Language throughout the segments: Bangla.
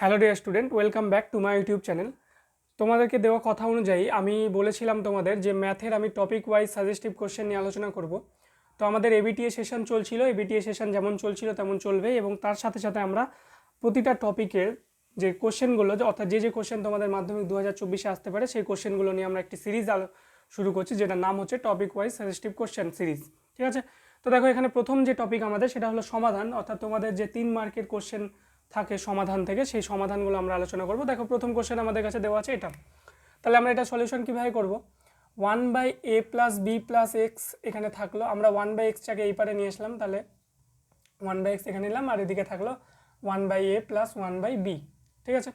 Hello dear student, welcome back to my YouTube channel. তোমাদেরকে দেওয়া কথা অনুযায়ী আমি বলেছিলাম তোমাদের যে ম্যাথের আমি টপিক ওয়াইজ সাজেস্টিভ কোশ্চেন নিয়ে আলোচনা করব। তো আমাদের এবিটিএ সেশন চলছিল এবিটিএ সেশন যেমন চলছিল তেমন চলবে এবং তার সাথে সাথে আমরা প্রতিটা টপিকের যে কোশ্চেনগুলো অর্থাৎ যে যে কোশ্চেন তোমাদের মাধ্যমিক দু হাজার চব্বিশে আসতে পারে, সেই কোশ্চেনগুলো নিয়ে আমরা একটি সিরিজ শুরু করছি, যেটার নাম হচ্ছে topic wise suggestive question series ঠিক আছে? তো দেখো এখানে প্রথম যে টপিক আমাদের, সেটা হলো সমাধান। অর্থাৎ তোমাদের যে তিন মার্কের কোশ্চেন থাকে সমাধান থেকে, সেই সমাধানগুলো আমরা আলোচনা করব। দেখো, প্রথম কোশ্চেন আমাদের কাছে দেওয়া আছে এটা। তাহলে আমরা এটা সলিউশন কীভাবে করব? One by A plus B plus X এখানে থাকল। আমরা ওয়ান বাই এক্সটাকে এই পারে নিয়ে আসলাম, তাহলে ওয়ান বাই এক্স এখানে নিলাম, আর এদিকে থাকল one by A plus one by B ঠিক আছে?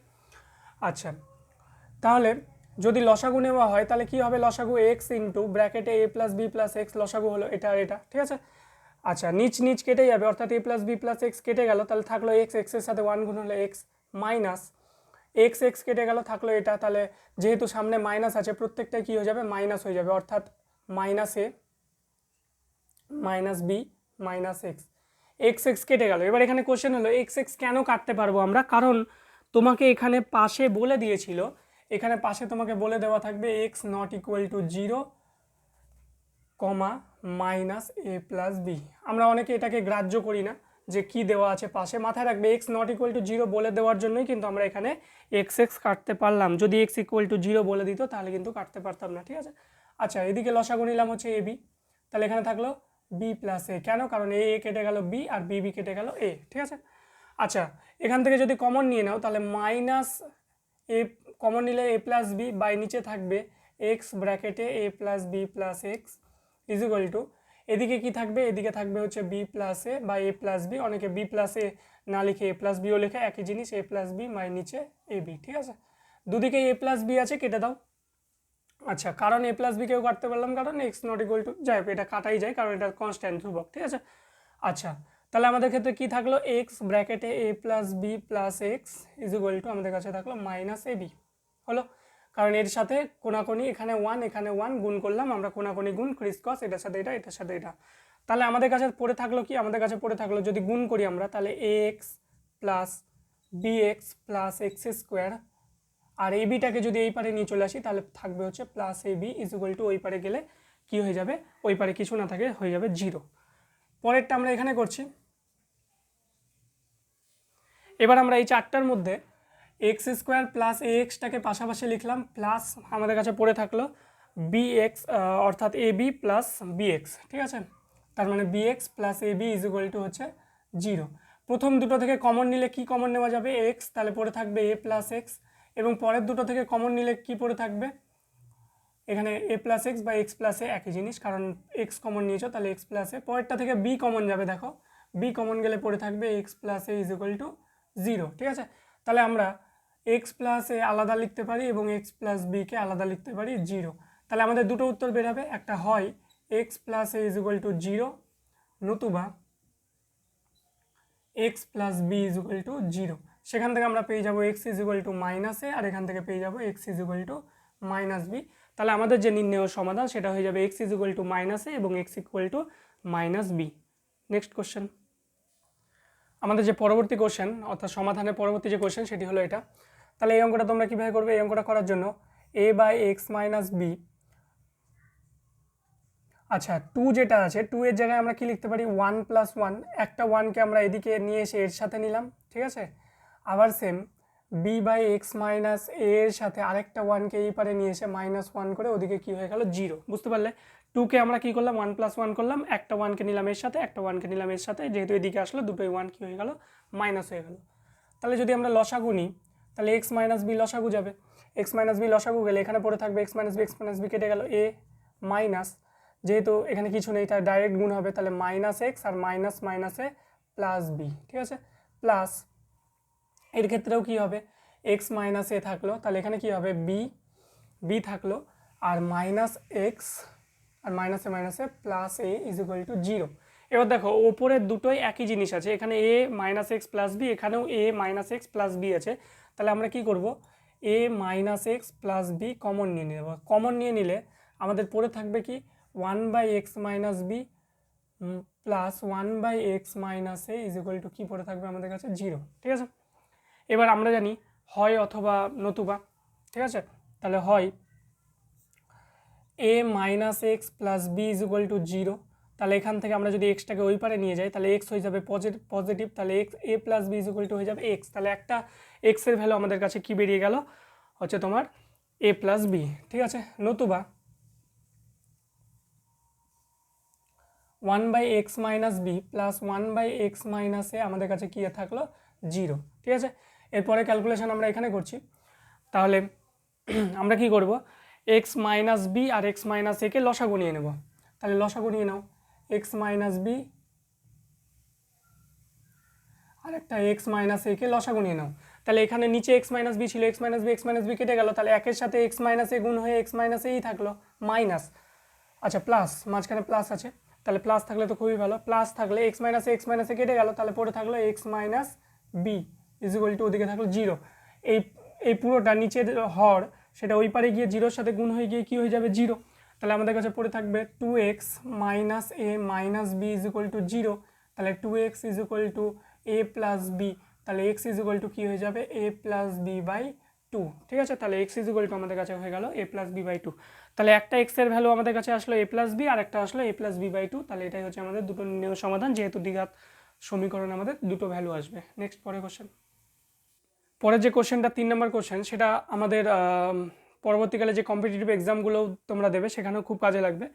আচ্ছা তাহলে যদি লসাগু নেওয়া হয়, তাহলে কি হবে? লসাগু এক্স ইন্টু ব্র্যাকেটে A plus B plus X লসাগু হলো এটা আর এটা, ঠিক আছে? আচ্ছা নিচ নিচ কেটে যাবে, অর্থাৎ A plus B plus X কেটে গেল, তাহলে থাকল এক্স এক্সের সাথে ওয়ান গুণ হলে এক্স মাইনাস এক্স এক্স কেটে গেল, থাকল এটা, তাহলে যেহেতু সামনে মাইনাস আছে প্রত্যেকটাই কী হয়ে যাবে? মাইনাস হয়ে যাবে, অর্থাৎ minus A minus B minus X X X কেটে গেল। এবার এখানে কোশ্চেন হলো এক্স এক্স কেন কাটতে পারব আমরা? কারণ তোমাকে এখানে পাশে বলে দিয়েছিল, এখানে পাশে তোমাকে বলে দেওয়া থাকবে X not equal to zero comma minus A plus B. আমরা অনেকে এটাকে গ্রাহ্য করি না যে কি দেওয়া আছে পাশে। মাথায় রাখবে X not equal to zero বলে দেওয়ার জন্যই কিন্তু আমরা এখানে এক্স এক্স কাটতে পারলাম। যদি এক্স ইকুয়াল টু জিরো বলে দিত তাহলে কিন্তু কাটতে পারতাম না, ঠিক আছে? আচ্ছা এদিকে লসাগু নিলাম হচ্ছে এ বি। তাহলে এখানে থাকল বি প্লাস এ। কেন? কারণ এ এ কেটে গেল বি আর বি বি কেটে গেল এ, ঠিক আছে? আচ্ছা এখান থেকে যদি কমন নিয়ে নাও তাহলে মাইনাস এ, কমন নিলে এ প্লাস বি বাই নিচে থাকবে এক্স ব্র্যাকেটে A plus B plus X is equal to এদিকে কি থাকবে? এদিকে থাকবে হচ্ছে বি প্লাস এ বা এ প্লাস বি অনেকে বি প্লাস এ না লিখে এ প্লাস বিও লেখে, একই জিনিস এ প্লাস বি মাই নিচে এ বি ঠিক আছে? দুদিকে এ প্লাস বি আছে, কেটে দাও। আচ্ছা কারণ এ প্লাস বি কেউ কাটতে পারলাম, কারণ এক্স নট ইকুয়াল টু যাই এটা কাটাই যায়, কারণ এটা কনস্ট্যান্ট ধ্রুবক, ঠিক আছে? আচ্ছা তাহলে আমাদের ক্ষেত্রে কি থাকল? এক্স ব্র্যাকেটে A plus B plus X is equal to আমাদের কাছে থাকল মাইনাস এ বি হলো? কারণ এর সাথে কোনাকোনি, এখানে ওয়ান এখানে ওয়ান গুণ করলাম, আমরা কোনাকোনি গুণ ক্রিস কস এটার সাথে এটা, এটার সাথে এটা। তাহলে আমাদের কাছে পড়ে থাকল কি? আমাদের কাছে পড়ে থাকল যদি গুণ করি আমরা, তাহলে A X plus B X plus X square আর এই বিটাকে যদি এই পারে নিয়ে চলে আসি, তাহলে থাকবে হচ্ছে plus A B is equal to ওই পারে গেলে কি হয়ে যাবে? ওই পারে কিছু না থাকে, হয়ে যাবে জিরো পরেরটা আমরা এখানে করছি। এবার আমরা এই চারটার মধ্যে এক্স স্কোয়ার প্লাস এ এক্সটাকে পাশাপাশি লিখলাম প্লাস আমাদের কাছে পড়ে থাকল বি এক্স অর্থাৎ A B plus B X ঠিক আছে? তার মানে B X plus A B is equal to হচ্ছে জিরো প্রথম দুটো থেকে কমন নিলে কি কমন নেওয়া যাবে? এক্স তাহলে পড়ে থাকবে এ প্লাস এক্স এবং পরের দুটো থেকে কমন নিলে কি পড়ে থাকবে? এখানে এ প্লাস এক্স বা এক্স প্লাস এ একই জিনিস, কারণ এক্স কমন নিয়েছো, তাহলে এক্স প্লাস পরেরটা থেকে বি কমন যাবে, দেখো। বি কমন গেলে পড়ে থাকবে X plus A is equal to zero ঠিক আছে? তাহলে আমরা এক্স প্লাস এ আলাদা লিখতে পারি এবং এক্স প্লাস বিকে আলাদা লিখতে পারি জিরো তাহলে আমাদের দুটো উত্তর বেরাবে একটা হয় X plus A is equal to zero নতুবা X plus B is equal to zero সেখান থেকে আমরা পেয়ে যাব X is equal to minus A আর এখান থেকে পেয়ে যাব X is equal to minus B তাহলে আমাদের যে নির্ণয় সমাধান সেটা হয়ে যাবে X is equal to minus A এবং X equal to minus B next question আমাদের যে পরবর্তী কোশ্চেন অর্থাৎ সমাধানের পরবর্তী যে কোশ্চেন সেটি হলো এটা। তাহলে এই অঙ্কটা তোমরা কীভাবে করবে? এই অঙ্কটা করার জন্য A by X minus B আচ্ছা টু যেটা আছে টু এর জায়গায় আমরা কি লিখতে পারি? ওয়ান প্লাস ওয়ান একটা ওয়ানকে আমরা এদিকে নিয়ে এসে এর সাথে নিলাম, ঠিক আছে? আবার same B by X minus এর সাথে আরেকটা ওয়ানকে এই পারে নিয়ে এসে মাইনাস ওয়ান করে ওদিকে কী হয়ে গেল? জিরো বুঝতে পারলে? টুকে আমরা কী করলাম? ওয়ান প্লাস ওয়ান করলাম। একটা ওয়ানকে নিলাম এর সাথে, একটা ওয়ানকে নিলাম এর সাথে। যেহেতু এদিকে আসলো, দুটোই ওয়ান কী হয়ে গেল? মাইনাস হয়ে গেল। তাহলে যদি আমরা লসাগু নিই, তাহলে এক্স মাইনাস বি লসাগু যাবে। এক্স মাইনাস বি লসাগু গেলে এখানে পড়ে থাকবে X minus B X minus B কেটে গেল এ মাইনাস যেহেতু এখানে কিছু নেই তাই ডাইরেক্ট গুণ হবে, তাহলে মাইনাস এক্স আর মাইনাস মাইনাসে প্লাস বি ঠিক আছে? প্লাস এর ক্ষেত্রেও কী হবে? এক্স মাইনাস এ থাকল, তাহলে এখানে কী হবে? বি বি থাকল। আর মাইনাস এক্স আর মাইনাসে মাইনাসে plus A is equal to zero এবার দেখো, ওপরের দুটোই একই জিনিস আছে। এখানে A minus X plus B এখানেও A minus X plus B আছে। তাহলে আমরা কি করব? A minus X plus B common নিয়ে নেব। কমন নিয়ে নিলে আমাদের পড়ে থাকবে কি? One by X minus B plus one by X minus A is equal to কী পড়ে থাকবে আমাদের কাছে? জিরো ঠিক আছে? এবার আমরা জানি, হয় অথবা নতুবা। ঠিক আছে? তাহলে হয় A minus X plus B is equal to zero তাহলে এখান থেকে আমরা যদি এক্সটাকে ওই পারে নিয়ে যাই, তাহলে এক্স হয়ে যাবে পজিটিভ পজিটিভ তাহলে X A plus B is equal to হয়ে যাবে এক্স তাহলে একটা এক্সের ভ্যালু আমাদের কাছে কি বেরিয়ে গেল? হচ্ছে তোমার এ প্লাস বি ঠিক আছে? নতুবা one by X minus B plus one by X minus A আমাদের কাছে কী থাকল? জিরো ঠিক আছে? এরপরে ক্যালকুলেশন আমরা এখানে করছি। তাহলে আমরা কি করব? এক্স মাইনাস বি আর এক্স মাইনাস একে লসাগু নিয়ে নেব তাহলে লসাগু নিয়ে নাও এক্স মাইনাস বি আর একটা এক্স মাইনাস একে লসাগু নিয়ে নাও তাহলে এখানে নিচে এক্স মাইনাস বি ছিল X minus B X minus B কেটে গেল তাহলে একের সাথে এক্স মাইনাস এ গুণ হয়ে এক্স মাইনাস এই থাকল মাইনাস আচ্ছা প্লাস মাঝখানে প্লাস আছে তাহলে প্লাস থাকলে তো খুবই ভালো প্লাস থাকলে এক্স মাইনাস এক্স মাইনাসে কেটে গেল তাহলে পরে থাকল X minus B is equal to ওদিকে থাকল জিরো এই এই পুরোটা নিচের হর সেটা ওই পারে গিয়ে জিরোর সাথে গুণ হয়ে গিয়ে কী হয়ে যাবে? জিরো। তাহলে আমাদের কাছে পড়ে থাকবে two X minus A minus B is equal to zero তাহলে two X is equal to A plus B তাহলে এক্স ইজ ইকুয়াল টু কী হয়ে যাবে? A plus B by two ঠিক আছে? তাহলে এক্স ইজ ইকুয়াল টু আমাদের কাছে হয়ে গেল A plus B by two তাহলে একটা এক্সের ভ্যালু আমাদের কাছে আসলো এ প্লাস বি আর একটা আসলো A plus B by two তাহলে এটাই হচ্ছে আমাদের দুটো নির্ণয় সমাধান। যেহেতু দ্বিঘাত সমীকরণ আমাদের দুটো ভ্যালু আসবে। নেক্সট পরে কোশ্চেন পরের যে কোশ্চেনটা, তিন নম্বর কোশ্চেন, সেটা আমাদের পরবর্তীকালে যে কম্পিটিটিভ এক্সামগুলো তোমরা দেবে, সেখানেও খুব কাজে লাগবে।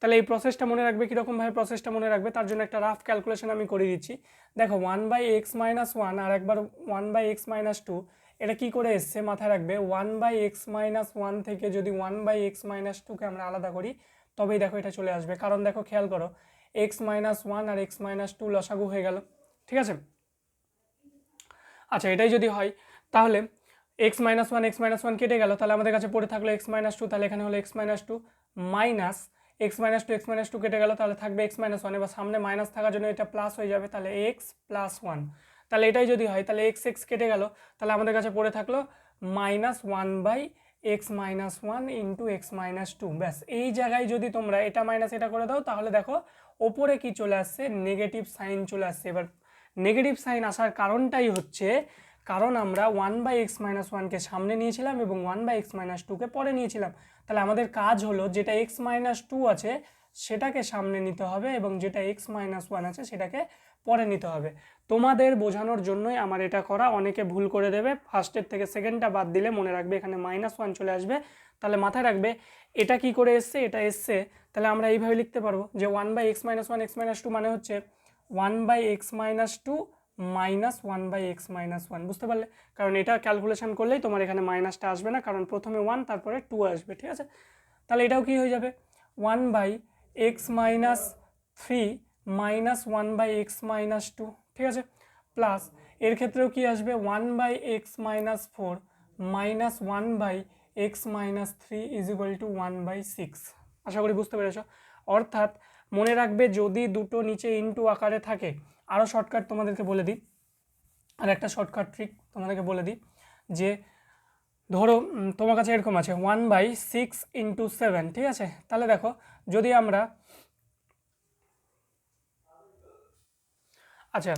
তাহলে এই প্রসেসটা মনে রাখবে কীরকমভাবে প্রসেসটা মনে রাখবে, তার জন্য একটা রাফ ক্যালকুলেশন আমি করে দিচ্ছি। দেখো one by X minus one আর একবার one by X minus two এটা কী করে এসছে মাথায় রাখবে? One by X minus one থেকে যদি ওয়ান বাই এক্স মাইনাস টুকে আমরা আলাদা করি, তবেই দেখো এটা চলে আসবে। কারণ দেখো, খেয়াল করো এক্স মাইনাস ওয়ান আর এক্স মাইনাস টু লসাগু হয়ে গেল। ঠিক আছে? আচ্ছা এটাই যদি হয় তাহলে X minus one X minus one কেটে গেল, তাহলে আমাদের কাছে পড়ে থাকল এক্স মাইনাস টু তাহলে এখানে হলো X minus two minus X minus two X minus two কেটে গেল, তাহলে থাকবে এক্স মাইনাস ওয়ান এবার সামনে মাইনাস থাকার জন্য এটা প্লাস হয়ে যাবে, তাহলে এক্স প্লাস ওয়ান তাহলে এটাই যদি হয়, তাহলে এক্স এক্স কেটে গেল, তাহলে আমাদের কাছে পড়ে থাকল minus one by X minus one into X minus two ব্যাস, এই জায়গায় যদি তোমরা এটা মাইনাস এটা করে দাও, তাহলে দেখো ওপরে কি চলে আসছে নেগেটিভ সাইন চলে আসছে। এবার নেগেটিভ সাইন আসার কারণটাই হচ্ছে কারণ আমরা ওয়ান বাই এক্স মাইনাস ওয়ানকে সামনে নিয়েছিলাম এবং ওয়ান বাই এক্স মাইনাস টুকে পরে নিয়েছিলাম। তাহলে আমাদের কাজ হলো যেটা এক্স মাইনাস টু আছে, সেটাকে সামনে নিতে হবে এবং যেটা এক্স মাইনাস ওয়ান আছে, সেটাকে পরে নিতে হবে। তোমাদের বোঝানোর জন্যই আমার এটা করা, অনেকে ভুল করে দেবে। ফার্স্টের থেকে সেকেন্ডটা বাদ দিলে মনে রাখবে এখানে মাইনাস ওয়ান চলে আসবে। তাহলে মাথায় রাখবে, এটা কি করে এসছে? এটা এসছে। তাহলে আমরা এইভাবে লিখতে পারব যে one by X minus one X minus two মানে হচ্ছে one by X minus two minus one by X minus one, বুঝতে পারলে? কারণ এটা ক্যালকুলেশন করলেই তোমার এখানে মাইনাসটা আসবে না, কারণ প্রথমে ওয়ান, তারপরে টু আসবে, ঠিক আছে? তাহলে এটাও কি হয়ে যাবে? One by X minus three minus one by X minus two, ঠিক আছে? প্লাস এর ক্ষেত্রেও কি আসবে? One by X minus four minus one by X minus three is equal to one by six, আশা করি বুঝতে পেরেছ? অর্থাৎ মনে রাখবে যদি দুটো নিচে ইনটু আকারে থাকে আরও শর্টকাট তোমাদেরকে বলে দিই। আর একটা শর্টকাট ট্রিক তোমাদেরকে বলে দিই যে, ধরো তোমার কাছে এরকম আছে one by six into seven ঠিক আছে? তাহলে দেখো, যদি আমরা আচ্ছা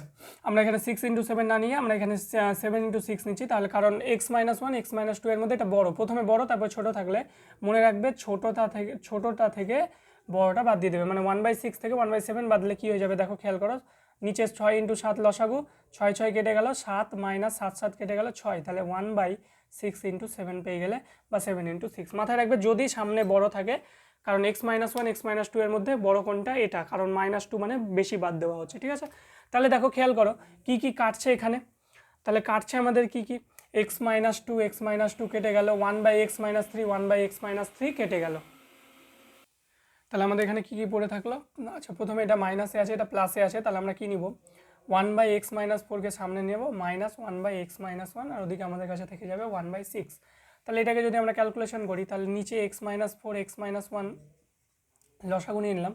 আমরা এখানে সিক্স ইন্টু সেভেন না নিয়ে আমরা এখানে সেভেন ইন্টু সিক্স নিচ্ছি, তাহলে কারণ X minus one X minus two এর মধ্যে এটা বড়। প্রথমে বড়, তারপর ছোট থাকলে মনে রাখবে ছোটটা থেকে ছোটটা থেকে বড়টা বাদ দিয়ে দেবে। মানে ওয়ান বাই সিক্স থেকে ওয়ান বাই সেভেন বাদলে কী হয়ে যাবে? দেখো, খেয়াল করো নিচে ছয় ইন্টু সাত লসাগু, ছয় ছয় কেটে গেল, সাত মাইনাস সাত সাত কেটে গেল ছয়। তাহলে one by six into seven পেয়ে গেলে, বা সেভেন ইন্টু সিক্স মাথায় রাখবে, যদি সামনে বড় থাকে, কারণ X minus one X minus two এর মধ্যে বড় কোনটা এটা, কারণ মাইনাস টু মানে বেশি বাদ দেওয়া হচ্ছে, ঠিক আছে? তাহলে দেখো, খেয়াল করো, কি কি কাটছে এখানে? তাহলে কাটছে আমাদের কি কি? X minus two X minus two কেটে গেল one by X minus three one by X minus three কেটে গেল। তাহলে আমাদের এখানে কি কি পড়ে থাকল আচ্ছা প্রথমে এটা মাইনাসে আছে এটা প্লাসে আছে তাহলে আমরা কি নিব ওয়ান বাই এক্স মাইনাস ফোরকে সামনে নেব minus one by X minus one আর ওদিকে আমাদের কাছে থেকে যাবে ওয়ান বাই সিক্স তাহলে এটাকে যদি আমরা ক্যালকুলেশন করি তাহলে নিচে X minus four X minus one নিয়ে নিলাম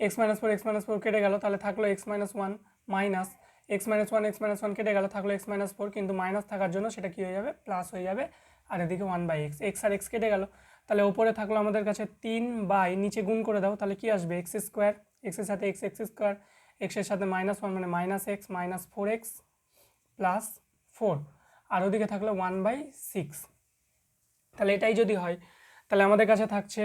X minus four X minus four কেটে গেল তাহলে থাকল X minus one minus X minus one X minus one কেটে গেল থাকল এক্স মাইনাস ফোর কিন্তু মাইনাস থাকার জন্য সেটা কী হয়ে যাবে প্লাস হয়ে যাবে আর এদিকে ওয়ান বাই এক্স এক্স আর এক্স কেটে গেল তাহলে ওপরে থাকল আমাদের কাছে তিন বাই, নিচে গুণ করে দাও, তাহলে কি আসবে? এক্স স্কোয়ার এক্সের সাথে এক্স এক্স স্কোয়ার এক্সের সাথে মাইনাস ওয়ান মানে minus X minus four X plus four আর ওদিকে থাকল ওয়ান বাই সিক্স তাহলে এটাই যদি হয়, তাহলে আমাদের কাছে থাকছে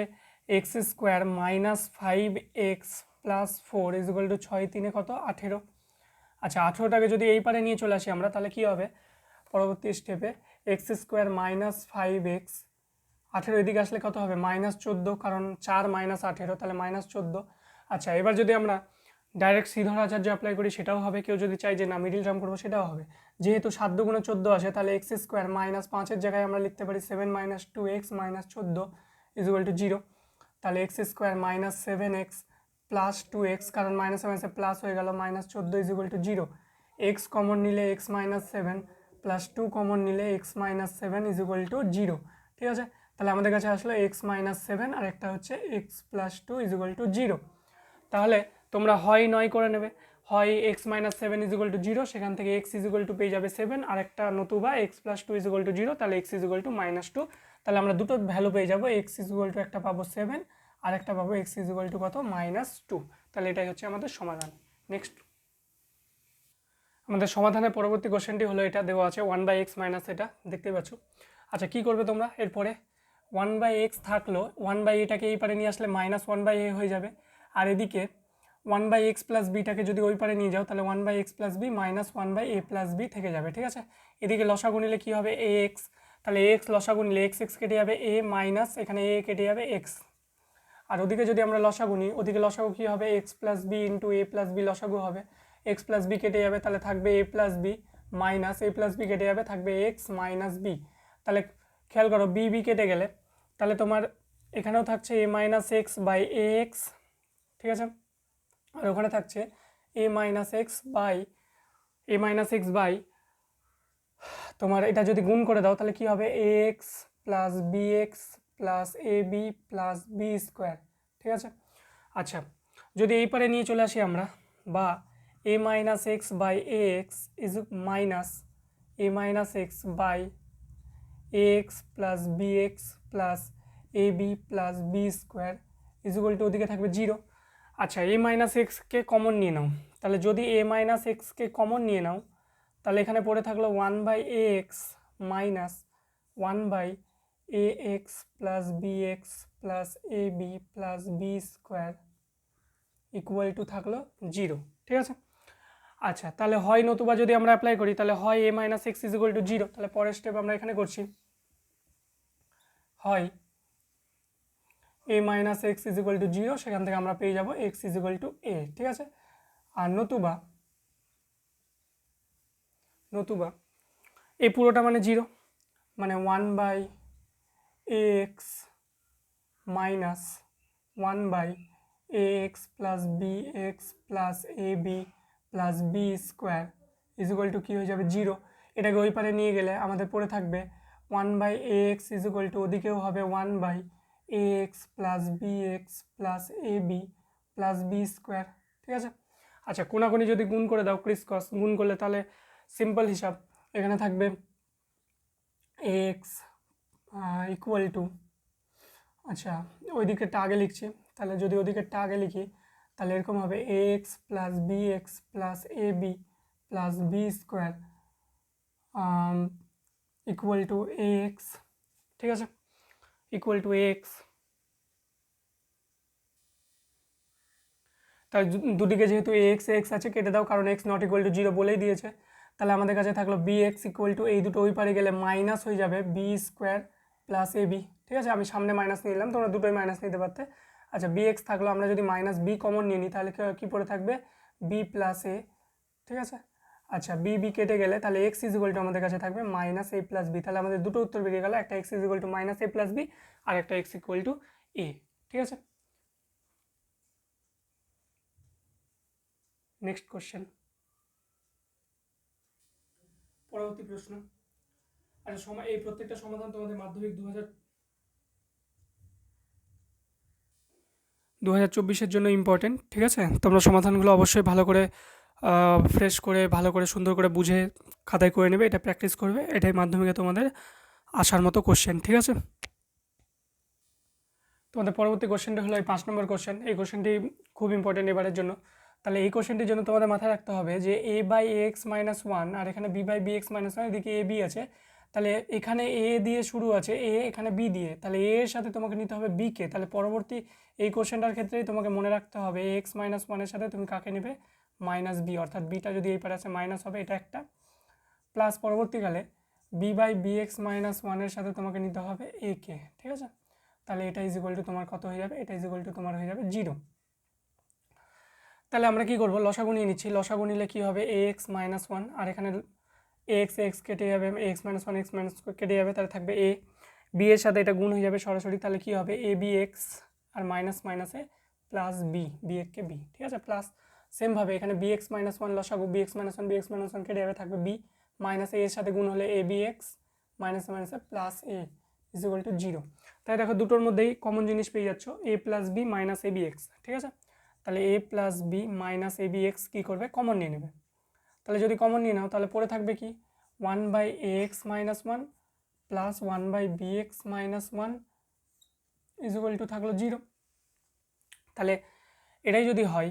X square minus five X plus four is equal to ছয় তিনে কত? আঠেরো। আচ্ছা আঠেরোটাকে যদি এই পারে নিয়ে চলে আসি আমরা, তাহলে কী হবে? পরবর্তী স্টেপে X square minus five X আঠেরো এদিকে আসলে কত হবে? মাইনাস চোদ্দ, কারণ চার মাইনাস আঠেরো, তাহলে মাইনাস চোদ্দ। আচ্ছা এবার যদি আমরা ডাইরেক্ট শ্রীধর আচার্য অ্যাপ্লাই করি, সেটাও হবে। কেউ যদি চাই যে না মিডিল টার্ম করব, সেটাও হবে। যেহেতু সাত দুগুণে চোদ্দ আসে, তাহলে এক্স স্কোয়ার মাইনাস পাঁচের জায়গায় আমরা লিখতে পারি seven minus two X minus চোদ্দ ইজ ইকুয়াল টু জিরো তাহলে X square minus seven X plus two X কারণ মাইনাস মাইনাসে প্লাস হয়ে গেল মাইনাস চোদ্দ is equal to zero X common নিলে X minus seven plus two common নিলে X minus seven is equal to zero ঠিক আছে? তাহলে আমাদের কাছে আসলো এক্স মাইনাস সেভেন আর একটা হচ্ছে X plus two is equal to zero তাহলে তোমরা হয় নয় করে নেবে। হয় X minus seven is equal to zero সেখান থেকে এক্স ইজ ইকুয়াল টু পেয়ে যাবে সেভেন আর একটা নতুবা X plus two is equal to zero তাহলে X is equal to minus two তাহলে আমরা দুটো ভ্যালু পেয়ে যাব এক্স ইজ ইকুয়াল টু একটা পাবো সেভেন আর একটা পাবো এক্স ইজ ইকুয়াল টু কত? মাইনাস টু তাহলে এটাই হচ্ছে আমাদের সমাধান। নেক্সট আমাদের সমাধানের পরবর্তী কোশ্চেনটি হলো এটা, দেওয়া আছে ওয়ান বাই এক্স মাইনাস এটা। দেখতে পাচ্ছ? আচ্ছা কী করবে তোমরা এরপরে? ওয়ান বাই এক্স থাকল ওয়ান বাই এটাকে এই পারে নিয়ে আসলে মাইনাস ওয়ান বাই এ হয়ে যাবে। আর এদিকে ওয়ান বাই এক্স প্লাস বিটাকে যদি ওই পারে নিয়ে যাও, তাহলে one by X plus B minus one by A plus B থেকে যাবে, ঠিক আছে? এদিকে লসা নিলে কী হবে? এ এক্স তাহলে এক্স লসা নিলে এক্স এক্স কেটে যাবে এ মাইনাস এখানে এ কেটে যাবে এক্স আর ওদিকে যদি আমরা লসা নিই, ওদিকে লসাগু কী হবে? X plus B into A plus B লসাগু হবে। এক্স প্লাস বি কেটে যাবে, তাহলে থাকবে A plus B minus A plus B কেটে যাবে, থাকবে এক্স মাইনাস বি তাহলে খেয়াল করো বি বি কেটে গেলে, তাহলে তোমার এখানেও থাকছে A minus X by A X ঠিক আছে? আর ওখানে থাকছে A minus X by A minus X by তোমার এটা যদি গুণ করে দাও, তাহলে কি হবে? A X plus B X plus A B plus B square ঠিক আছে? আচ্ছা যদি এই পারে নিয়ে চলে আসি আমরা, বা A minus X by A X is minus A minus X by A X plus B X plus A B plus B square is equal to ওদিকে থাকবে জিরো আচ্ছা এ মাইনাস এক্সকে কমন নিয়ে নাও। তাহলে যদি এ মাইনাস এক্সকে কমন নিয়ে নাও, তাহলে এখানে পড়ে থাকল one by A X minus one by A X plus B X plus A B plus B square equal to থাকল জিরো ঠিক আছে? আচ্ছা তাহলে হয় নতুবা যদি আমরা অ্যাপ্লাই করি, তাহলে হয় A minus X is equal to zero তাহলে পরের স্টেপ আমরা এখানে করছি। হয় A minus X is equal to zero সেখান থেকে আমরা পেয়ে যাব X is equal to A ঠিক আছে? আর নতুবা নতুবা এই পুরোটা মানে জিরো মানে one by A X minus one by A X plus B X plus A B plus B square is equal to কী হয়ে যাবে? জিরো এটাকে ওই পারে নিয়ে গেলে আমাদের পড়ে থাকবে one by A X is equal to ওদিকেও হবে one by A X plus B X plus A B plus B square ঠিক আছে? আচ্ছা কোনাকুনি যদি গুণ করে দাও ক্রিস কস গুণ করলে তাহলে সিম্পল হিসাব, এখানে থাকবে এক্স ইকুয়াল টু আচ্ছা ওই দিকেরটা আগে লিখছি, তাহলে যদি ওদিকেরটা আগে লিখি তাহলে এরকম হবে A X plus B X plus A B plus B square equal to A X ঠিক আছে? ইকুয়াল টু এক্স তাই দুদিকে যেহেতু এ এক্স এক্স আছে, কেটে দাও, কারণ X not equal to zero বলেই দিয়েছে। তাহলে আমাদের কাছে থাকল বি এক্স ইকুয়াল টু এই দুটো ওই পারে গেলে মাইনাস হয়ে যাবে B square plus A B ঠিক আছে? আমি সামনে মাইনাস নিয়ে নিলাম, তোমরা দুটোই মাইনাস নিতে পারতে। আচ্ছা বি এক্স থাকল আমরা যদি মাইনাস বি কমন নিয়ে নিই, তাহলে কী পড়ে থাকবে? বি প্লাস এ ঠিক আছে? আচ্ছা বি বি কেটে গেলে তাহলে এক্স ইজ ইকুয়াল টু আমাদের কাছে থাকবে মাইনাস এ প্লাস বি তাহলে আমাদের দুটো উত্তর বেরিয়ে গেল, একটা X is equal to minus A plus B আর একটা এক্স ইকুয়াল টু এ ঠিক আছে? নেক্সট কোশ্চেন পরবর্তী প্রশ্ন। আচ্ছা সময় এই প্রত্যেকটা সমাধান তোমাদের মাধ্যমিক দু হাজার দু হাজার চব্বিশের জন্য ইম্পর্টেন্ট ঠিক আছে? তোমরা সমাধানগুলো অবশ্যই ভালো করে ফ্রেশ করে, ভালো করে, সুন্দর করে বুঝে খাতায় করে নেবে, এটা প্র্যাকটিস করবে, এটাই মাধ্যমিকে তোমাদের আসার মতো কোশ্চেন ঠিক আছে? তোমাদের পরবর্তী কোশ্চেনটা হলো এই পাঁচ নম্বর কোশ্চেন এই কোশ্চেনটি খুব ইম্পর্টেন্ট এবারের জন্য। তাহলে এই কোশ্চেনটির জন্য তোমাদের মাথায় রাখতে হবে যে A by X minus one আর এখানে B by B X minus one এদিকে এ বি আছে তাহলে এখানে এ দিয়ে শুরু আছে এ এখানে বি দিয়ে। তাহলে এ এর সাথে তোমাকে নিতে হবে বিকে তাহলে পরবর্তী এই কোশ্চেনটার ক্ষেত্রেই তোমাকে মনে রাখতে হবে এক্স মাইনাস ওয়ানের সাথে তুমি কাকে নেবে? মাইনাস বি অর্থাৎ বিটা যদি এই পারে আছে মাইনাস হবে, এটা একটা। প্লাস পরবর্তীকালে B by B X minus ওয়ানের সাথে তোমাকে নিতে হবে এ কে ঠিক আছে? তাহলে এটা ইজ ইকুয়াল টু তোমার কত হয়ে যাবে? এটা ইজ ইকুয়াল টু তোমার হয়ে যাবে জিরো তাহলে আমরা কি করব? লসাগু নিয়ে নিচ্ছি। লসাগু নিলে কী হবে? এ এক্স মাইনাস ওয়ান আর এখানে এক্স এক্স কেটে যাবে X minus one X minus কেটে যাবে, তাহলে থাকবে এ বি এর সাথে এটা গুণ হয়ে যাবে সরাসরি, তাহলে কী হবে? এ বি এক্স আর মাইনাস মাইনাসে প্লাস বি বি কে বি ঠিক আছে? প্লাস সেমভাবে এখানে বি এক্স মাইনাস ওয়ান লসাগু B X minus one B X minus one কেটে যাবে, থাকবে বি মাইনাস এর সাথে গুণ হলে এ বি এক্স মাইনাস মাইনাসে plus A is equal to zero তাই দেখো দুটোর মধ্যেই কমন জিনিস পেয়ে যাচ্ছ A plus B minus A B X ঠিক আছে? তাহলে A plus B minus A B X কী করবে? কমন নিয়ে নেবে। তাহলে যদি কমন নিয়ে নাও, তাহলে পড়ে থাকবে কি? One by A X minus one plus one by B X minus one is equal to থাকল জিরো তাহলে এটাই যদি হয়,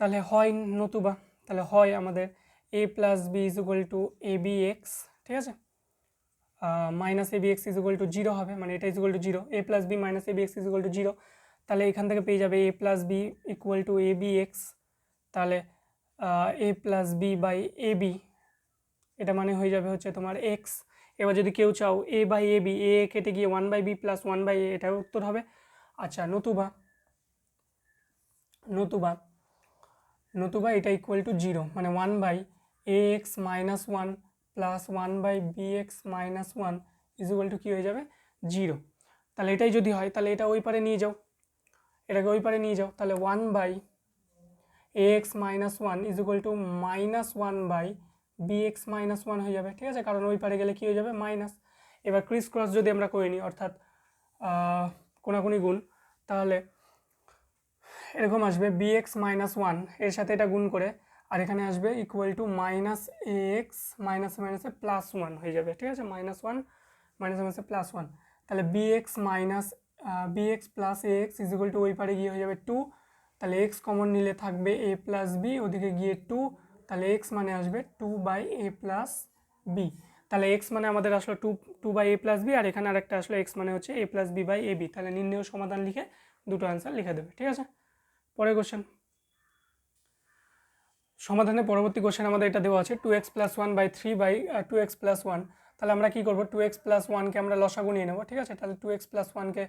তাহলে হয় নতুবা, তাহলে হয় আমাদের A plus B is equal to A B X ঠিক আছে? Minus A B X is equal to zero হবে মানে এটা is equal to zero A plus B minus A B X is equal to zero তাহলে এখান থেকে পেয়ে যাবে A plus B equal to A B X তাহলে A plus B by A B এটা মানে হয়ে যাবে হচ্ছে তোমার এক্স এবার যদি কেউ চাও এ বাই এ বি এ কেটে গিয়ে one by B plus one by A এটাও উত্তর হবে। আচ্ছা নতুবা নতুবা নতুবা এটা ইকুয়াল টু জিরো মানে one by A X minus one plus one by B X minus one is equal to কী হয়ে যাবে? জিরো তাহলে এটাই যদি হয়, তাহলে এটা ওই পারে নিয়ে যাও। এটাকে ওই পারে নিয়ে যাও, তাহলে one by A X minus one is equal to minus one by B X minus one হয়ে যাবে, ঠিক আছে? কারণ ওই পারে গেলে কী হয়ে যাবে? মাইনাস এবার ক্রিস ক্রস যদি আমরা করে নিই, অর্থাৎ কোনাকুনি গুণ, তাহলে এরকম আসবে বি এক্স মাইনাস ওয়ানের সাথে এটা গুণ করে, আর এখানে আসবে equal to minus A X minus মাইনাসে প্লাস ওয়ান হয়ে যাবে, ঠিক আছে? মাইনাস ওয়ান মাইনাস মাইনাসে প্লাস ওয়ান তাহলে B X minus B X plus A X is equal to ওই পারে গিয়ে হয়ে যাবে টু তাহলে এক্স কমন নিলে থাকবে এ প্লাস বি ওদিকে গিয়ে টু তাহলে এক্স মানে আসবে two by A plus B তাহলে এক্স মানে আমাদের আসলো two two by A plus B আর এখানে আরেকটা আসলো এক্স মানে হচ্ছে A plus B by A B তাহলে নির্ণয় সমাধান লিখে দুটো অ্যান্সার লিখে দেবে, ঠিক আছে? পরের কোশ্চেন সমাধানে পরবর্তী কোশ্চেন আমাদের এটা দেওয়া আছে two X plus one by three by two X plus one তাহলে আমরা কী করব? টু এক্স প্লাস ওয়ানকে আমরা লসাগু নিয়ে নেব, ঠিক আছে? তাহলে টু এক্স প্লাস ওয়ানকে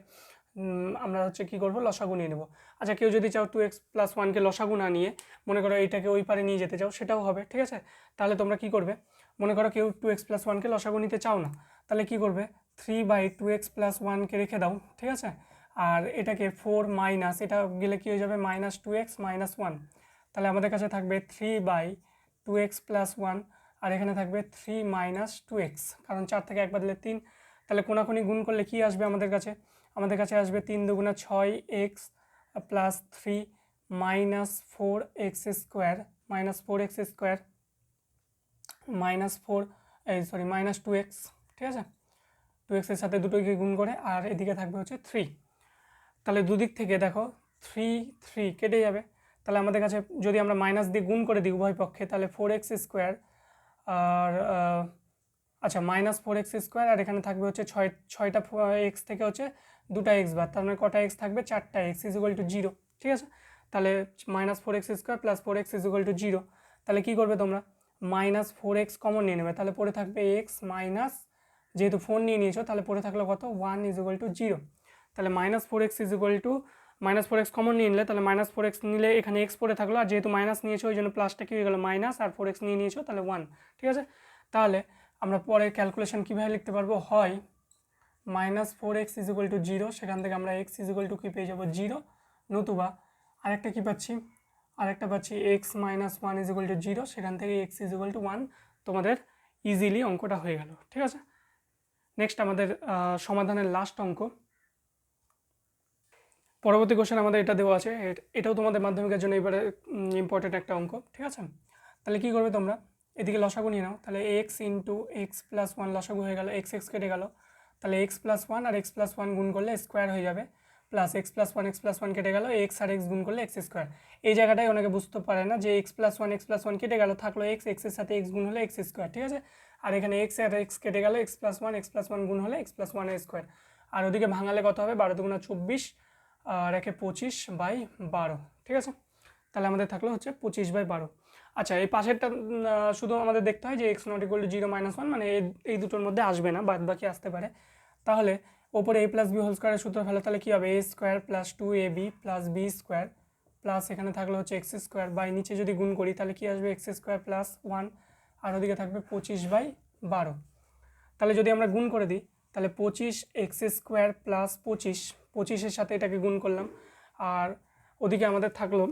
আমরা হচ্ছে কী করব? লসাগু নিয়ে নেব। আচ্ছা কেউ যদি চাও টু এক্স প্লাস ওয়ানকে লসাগু না নিয়ে মনে করো এইটাকে ওই পারে নিয়ে যেতে চাও, সেটাও হবে, ঠিক আছে? তাহলে তোমরা কী করবে? মনে করো কেউ টু এক্স প্লাস ওয়ানকে লসাগু নিতে চাও না, তাহলে কী করবে? Three by two X plus ওয়ানকে রেখে দাও, ঠিক আছে? আর এটাকে ফোর মাইনাস এটা গেলে কী হয়ে যাবে? Minus two X minus one তাহলে আমাদের কাছে থাকবে three by two X plus one আর এখানে থাকবে থ্রি মাইনাস টু এক্স কারণ চার থেকে এক দিলে তিন। তাহলে কোনাকুনি গুণ করলে কী আসবে আমাদের কাছে? আমাদের কাছে আসবে তিন দুগুণা ছয় X plus three minus four X square, minus four X square, minus four, এই সরি, মাইনাস টু এক্স, ঠিক আছে? টু এক্সের সাথে দুটোকে গুণ করে, আর এদিকে থাকবে হচ্ছে থ্রি। তাহলে দুদিক থেকে দেখো, থ্রি থ্রি কেটে যাবে। তাহলে আমাদের কাছে যদি আমরা মাইনাস দিয়ে গুণ করে দিই উভয় পক্ষে, তাহলে ফোর এক্স স্কোয়ার, আর আচ্ছা মাইনাস ফোর এক্স স্কোয়ার, আর এখানে থাকবে হচ্ছে ছয়, ছয়টা এক্স থেকে হচ্ছে দুটা এক্স বার, তার মানে কটা এক্স থাকবে? চারটা X is equal to zero ঠিক আছে? তাহলে minus four X square plus four X is equal to zero তাহলে কী করবে তোমরা? মাইনাস ফোর এক্স কমন নিয়ে নেবে, তাহলে পরে থাকবে এক্স মাইনাস যেহেতু ফোন নিয়ে নিয়েছো, তাহলে পরে থাকল কত? One is equal to zero তাহলে minus four X is equal to minus four X common নিয়ে নিলে, তাহলে মাইনাস ফোর এক্স নিলে এখানে এক্স পড়ে থাকল, আর যেহেতু মাইনাস নিয়েছো, ওই জন্য প্লাসটা কী হয়ে গেলো? মাইনাস আর ফোর এক্স নিয়ে নিয়েছো, তাহলে ওয়ান ঠিক আছে? তাহলে আমরা পরে ক্যালকুলেশন কীভাবে লিখতে পারব? হয় minus four X is equal to zero, সেখান থেকে আমরা এক্স ইজ ইকুয়াল টু কী পেয়ে যাব? জিরো। নতুবা আরেকটা কী পাচ্ছি? আরেকটা পাচ্ছি X minus one is equal to zero, সেখান থেকে X is equal to one তোমাদের ইজিলি অঙ্কটা হয়ে গেল, ঠিক আছে? নেক্সট আমাদের সমাধানের লাস্ট অঙ্ক। পরবর্তী কোশ্চেন আমাদের এটা দেওয়া আছে এটাও তোমাদের মাধ্যমিকের জন্য এবারে ইম্পর্টেন্ট একটা অঙ্ক, ঠিক আছে? তাহলে কী করবে তোমরা? এদিকে লসাগু নিয়ে নাও, তাহলে X into X plus one লসাগু হয়ে গেল, এক্স এক্স কেটে গেল। তাহলে এক্স প্লাস ওয়ান আর এক্স প্লাস ওয়ান গুণ করলে স্কোয়ার হয়ে যাবে। Plus X plus one X plus one কেটে গেল এক্স আর এক্স গুণ করলে এক্স স্কোয়ার এই জায়গাটায় অনেকে বুঝতে পারে না যে X plus one X plus one কেটে গেল, থাকল এক্স এক্সের সাথে এক্স গুণ হলে এক্স স্কোয়ার ঠিক আছে? আর এখানে এক্স আর এক্স কেটে গেল X plus one X plus one গুণ হলে এক্স প্লাস ওয়ান স্কোয়ার আর ওদিকে ভাঙালে কত হবে? বারো দুগুণা চব্বিশ, আর একে পঁচিশ বাই বারো, ঠিক আছে? তাহলে আমাদের থাকল হচ্ছে পঁচিশ বাই বারো। আচ্ছা এই পাশেরটা শুধু আমাদের দেখতে হয় যে X not equal to zero minus one মানে এই- দুটোর মধ্যে আসবে না, বাদ বাকি আসতে পারে। তাহলে ওপরে এ প্লাস বি হোল স্কোয়ারের সূত্র ফেলে, তাহলে কী হবে? A square plus two A B plus B square plus এখানে থাকলে হচ্ছে এক্স স্কোয়ার বাই নিচে যদি গুণ করি, তাহলে কী আসবে? এক্স স্কোয়ার প্লাস ওয়ান আর ওদিকে থাকবে পঁচিশ বাই বারো। তাহলে যদি আমরা গুণ করে দিই, তাহলে পঁচিশ এক্স স্কোয়ার প্লাস পঁচিশ, পঁচিশের সাথে এটাকে গুণ করলাম, আর ওদিকে আমাদের থাকল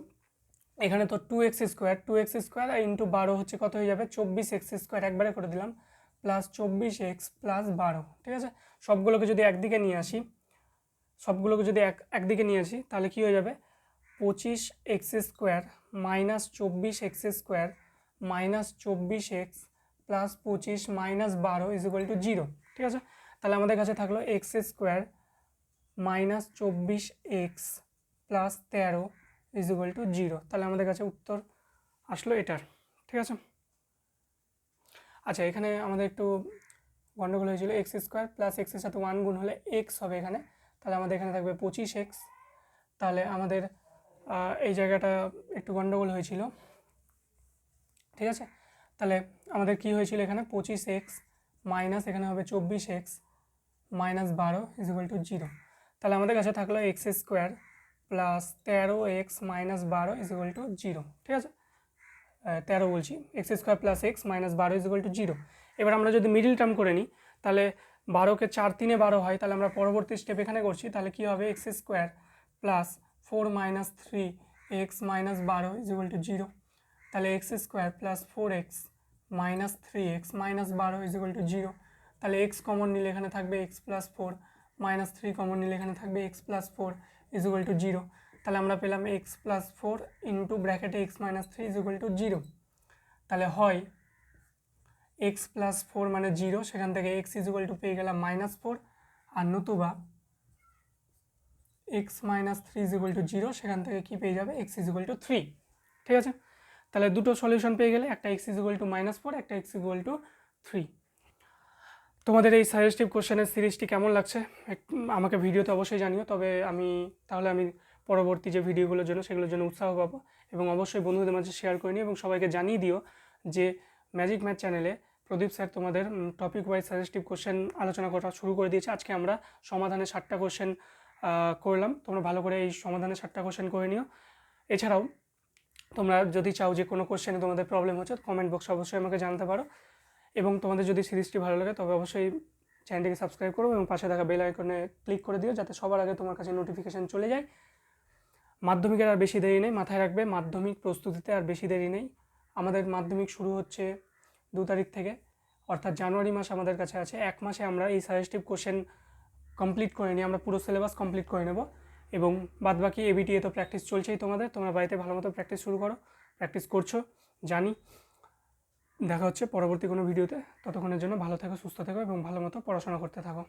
এখানে তো two X square two X square আর ইন্টু বারো হচ্ছে কত হয়ে যাবে? চব্বিশ এক্স স্কোয়ার একবারে করে দিলাম প্লাস চব্বিশ এক্স প্লাস বারো, ঠিক আছে? সবগুলোকে যদি একদিকে নিয়ে আসি, সবগুলোকে যদি এক, একদিকে নিয়ে আসি, তাহলে কী হয়ে যাবে? পঁচিশ এক্স স্কোয়ার মাইনাস চব্বিশ এক্স স্কোয়ার মাইনাস চব্বিশ এক্স প্লাস পঁচিশ মাইনাস বারো ইজ ইকুয়াল টু জিরো ঠিক আছে? তাহলে আমাদের কাছে থাকল এক্স স্কোয়ার মাইনাস চব্বিশ এক্স প্লাস তেরো ইজ ইকুয়াল টু জিরো তাহলে আমাদের কাছে উত্তর আসলো এটার। ঠিক আছে? আচ্ছা এখানে আমাদের একটু গণ্ডগোল হয়েছিল। এক্স স্কোয়ার প্লাস এক্সের সাথে ওয়ান গুণ হলে এক্স হবে এখানে। তাহলে আমাদের এখানে থাকবে পঁচিশ এক্স তাহলে আমাদের এই জায়গাটা একটু গণ্ডগোল হয়েছিল। ঠিক আছে? তাহলে আমাদের কি হয়েছিল এখানে? পঁচিশ এক্স মাইনাস এখানে হবে চব্বিশ এক্স মাইনাস বারো ইজ ইকুয়াল টু জিরো তাহলে আমাদের কাছে থাকল এক্স স্কোয়ার প্লাস তেরো এক্স মাইনাস বারো ইজ ইকুয়াল টু জিরো ঠিক আছে? তেরো বলছি। X square plus X minus বারো ইজ ইকুয়াল টু জিরো এবার আমরা যদি মিডিল টার্ম করে নিই, তাহলে বারোকে চার তিনে বারো হয়, তাহলে আমরা পরবর্তী স্টেপ এখানে করছি, তাহলে কী হবে? X square plus four minus three X minus বারো ইজ ইকুয়াল টু জিরো তাহলে X square plus four X minus three X minus বারো ইজ ইকুয়াল টু জিরো তাহলে এক্স কমন নিলে এখানে থাকবে X plus four minus three common নিলে এখানে থাকবে X plus four is equal to zero তাহলে আমরা পেলাম এক্স প্লাস ফোর ইন্টু ব্র্যাকেটে X minus three is equal to zero তাহলে হয় এক্স প্লাস ফোর মানে জিরো সেখান থেকে এক্স ইজ ইকুয়াল টু পেয়ে গেলাম মাইনাস ফোর আর নতুবা X minus three is equal to zero সেখান থেকে কী পেয়ে যাবে? X is equal to three ঠিক আছে? তাহলে দুটো সলিউশন পেয়ে গেলে, একটা X is equal to minus four একটা এক্স ইকুয়াল টু থ্রি তোমাদের এই সাজেস্টিভ কোশ্চেনের সিরিজটি কেমন লাগছে? আমাকে ভিডিওতে অবশ্যই জানিও, তবে আমি, তাহলে আমি পরবর্তী যে ভিডিওগুলোর জন্য সেগুলোর জন্য উৎসাহ পাবো। এবং অবশ্যই বন্ধুদের মাঝে শেয়ার করে নিও এবং সবাইকে জানিয়ে দিও যে ম্যাজিক ম্যাথ চ্যানেলে প্রদীপ স্যার তোমাদের টপিক ওয়াইজ সাজেস্টিভ কোশ্চেন আলোচনা করা শুরু করে দিয়েছে। আজকে আমরা সমাধানের সাতটা কোশ্চেন করলাম। তোমরা ভালো করে এই সমাধানের সাতটা কোশ্চেন করে নিও। এছাড়াও তোমরা যদি চাও যে কোনো কোশ্চেনে তোমাদের প্রবলেম হচ্ছে কমেন্ট বক্সে অবশ্যই আমাকে জানতে পারো। এবং তোমাদের যদি সিরিজটি ভালো লাগে, তবে অবশ্যই চ্যানেলটিকে সাবস্ক্রাইব করো এবং পাশে থাকা বেল আইকনে ক্লিক করে দিও, যাতে সবার আগে তোমার কাছে নোটিফিকেশান চলে যায়। মাধ্যমিকের আর বেশি দেরি নেই, মাথায় রাখবে, মাধ্যমিক প্রস্তুতিতে আর বেশি দেরি নেই। আমাদের মাধ্যমিক শুরু হচ্ছে দু তারিখ থেকে, অর্থাৎ জানুয়ারি মাস আমাদের কাছে আছে। এক মাসে আমরা এই সাজেস্টিভ কোশ্চেন কমপ্লিট করে নিই আমরা পুরো সিলেবাস কমপ্লিট করে নেব এবং বাদবাকি এবিটিএ তো প্র্যাকটিস চলছেই তোমাদের, তোমরা বাড়িতে ভালো মতো প্র্যাকটিস শুরু করো প্র্যাকটিস করছ, জানি। দেখা হচ্ছে পরবর্তী কোনো ভিডিওতে। ততক্ষণের জন্য ভালো থাকো, সুস্থ থাকো এবং ভালো মতো পড়াশোনা করতে থাকো।